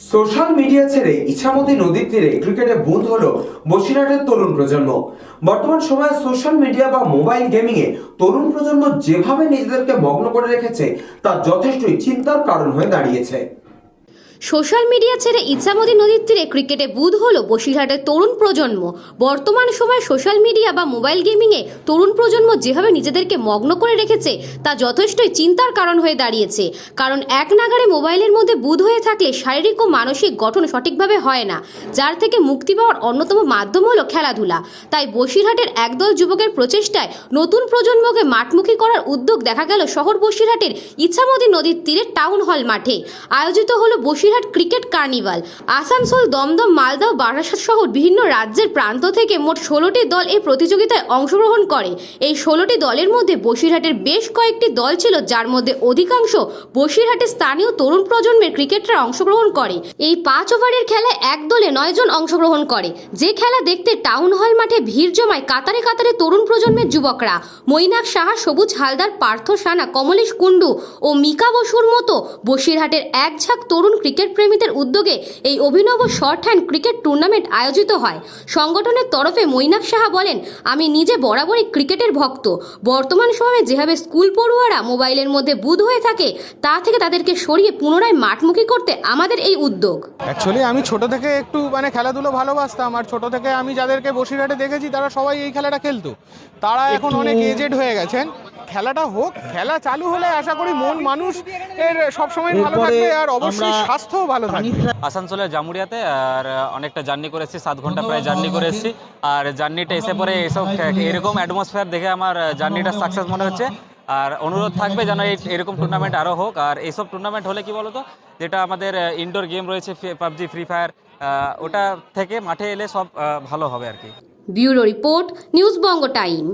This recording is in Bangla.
সোশ্যাল মিডিয়া ছেড়ে ইছামতি নদীর তীরে ক্রিকেটে বুঁদ হল বসিরহাটের তরুণ প্রজন্ম। বর্তমান সময়ে সোশ্যাল মিডিয়া বা মোবাইল গেমিংয়ে তরুণ প্রজন্ম যেভাবে নিজেদেরকে মগ্ন করে রেখেছে তা যথেষ্টই চিন্তার কারণ হয়ে দাঁড়িয়েছে। সোশ্যাল মিডিয়া ছেড়ে ইচ্ছামতি নদীর তীরে ক্রিকেটে বুধ হলো বসিরহাটের তরুণ প্রজন্ম। বর্তমান সময়ে সোশ্যাল মিডিয়া বা মোবাইল গেমিংয়ে তরুণ প্রজন্ম যেভাবে নিজেদেরকে মগ্ন করে রেখেছে, তা যথেষ্টই চিন্তার কারণ হয়ে দাঁড়িয়েছে। কারণ এক নাগারে মোবাইলের মধ্যে বুধ হয়ে থাকলে শারীরিক ও মানসিক গঠন সঠিকভাবে হয় না, যার থেকে মুক্তি পাওয়ার অন্যতম মাধ্যম হলো খেলাধুলা। তাই বসিরহাটের একদল যুবকের প্রচেষ্টায় নতুন প্রজন্মকে মাঠমুখী করার উদ্যোগ দেখা গেল শহর বসিরহাটের ইচ্ছামতি নদীর তীরে টাউন হল মাঠে। আয়োজিত হলো বসিরহাট ক্রিকেট কার্নিভাল, আসানসোল, দমদম মালদহ বারাসাত সহ বিভিন্ন রাজ্যের প্রান্ত থেকে মোট ষোলোটি দল এই প্রতিযোগিতায় অংশগ্রহণ করে। এই ষোলোটি দলের মধ্যে বসিরহাটের বেশ কয়েকটি দল ছিল, যার মধ্যে অধিকাংশ বসিরহাটের স্থানীয় তরুণ প্রজন্মের ক্রিকেটাররা অংশগ্রহণ করে। এই পাঁচ ওভারের খেলায় এক দলে নয় জন অংশগ্রহণ করে। যে খেলা দেখতে টাউন হল মাঠে ভিড় জমায় কাতারে কাতারে তরুণ প্রজন্মের যুবকরা, মৈনাক সাহা, সবুজ হালদার, পার্থ সানা, কমলেশ কুণ্ডু ও মিকা বসুর মতো বসিরহাটের এক ঝাঁক তরুণ ক্রিকেট প্রেমীদের উদ্যোগে এই অভিনব শর্ট হ্যান্ড ক্রিকেট টুর্নামেন্ট আয়োজিত হয়। সংগঠনের তরফে মৈনাক সাহা বলেন আমি নিজে বরাবরই ক্রিকেটের ভক্ত। বর্তমান সময়ে যেভাবে স্কুল পড়ুয়ারা মোবাইলের মধ্যে বুধ হয়ে থাকে তা থেকে তাদেরকে সরিয়ে পুনরায় মাঠমুখী করতে আমাদের এই উদ্যোগ। অ্যাকচুয়ালি আমি ছোট থেকে একটু মানে খেলাধুলো ভালোবাসতাম আর ছোট থেকে আমি যাদেরকে বসিরহাটে দেখেছি তারা সবাই এই খেলাটা খেলতো। তারা এখন অনেক এজেড হয়ে গেছেন। খেলাটা হোক খেলা চালু হলে আশা করি মন মানুষ এর সবসময় ভালো থাকবে আর অবশ্যই স্বাস্থ্যও ভালো থাকবে। আসানসোলের জামুরিয়াতে আর অনেকটা জার্নি করেছি সাত ঘণ্টা প্রায় জার্নি করে এসেছি। আর জার্নিটা এসে পরে এসব এরকম অ্যাটমসফিয়ার দেখে আমার জার্নিটা সাকসেস মনে হচ্ছে। আর অনুরোধ থাকবে যেন এই এরকম টুর্নামেন্ট আরও হোক। আর এইসব টুর্নামেন্ট হলে কি বলতো যেটা আমাদের ইনডোর গেম রয়েছে পাবজি ফ্রি ফায়ার ওটা থেকে মাঠে এলে সব ভালো হবে আর কি। Bureau report news Banga time